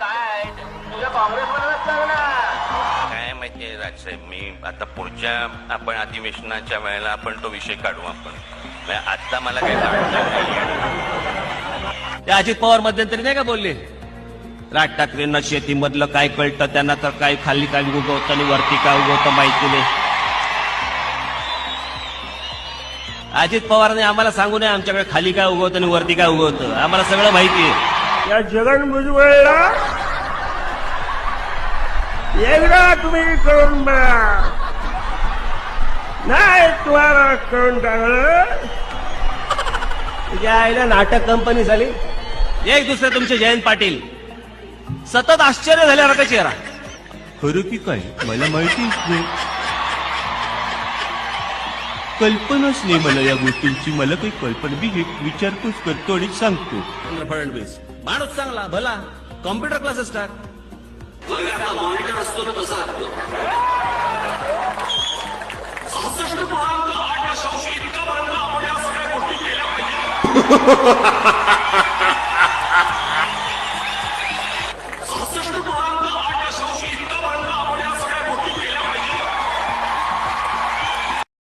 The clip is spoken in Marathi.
काय तुझ्या काँग्रेसमधूनच कर माहितीये राजसाहेब मी आता पुढच्या आपण अधिवेशनाच्या वेळेला आपण तो विषय काढू आपण. म्हणजे आता मला काही ते अजित पवार मध्यंतरी नाही का बोलले? राज ठाकरेंना शेतीमधलं काय कळतं त्यांना तर काय खाली काय उगवतं आणि वरती काय उगवतं माहिती नाही. अजित पवारने आम्हाला सांगू नये आमच्याकडे खाली काय उगवतं आणि वरती काय उगवतं. आम्हाला सगळं माहिती आहे. या जगन भुजबळला एकदा तुम्ही करून बघा. नाही तुम्हाला करून टाकलं. तुझ्या आईला नाटक कंपनी झाली. एक दुसरे तुमचे जयंत पाटील. सतत आश्चर्य झाल्यासारखा चेहरा. खरं की काय? मला माहितीच नाही. कल्पनाच नाही मला या गोष्टींची. मला काही कल्पना मी विचारपूस करतो आणि सांगतो. फडणवीस माणूस चांगला भला. कॉम्प्युटर क्लासेस टाक हा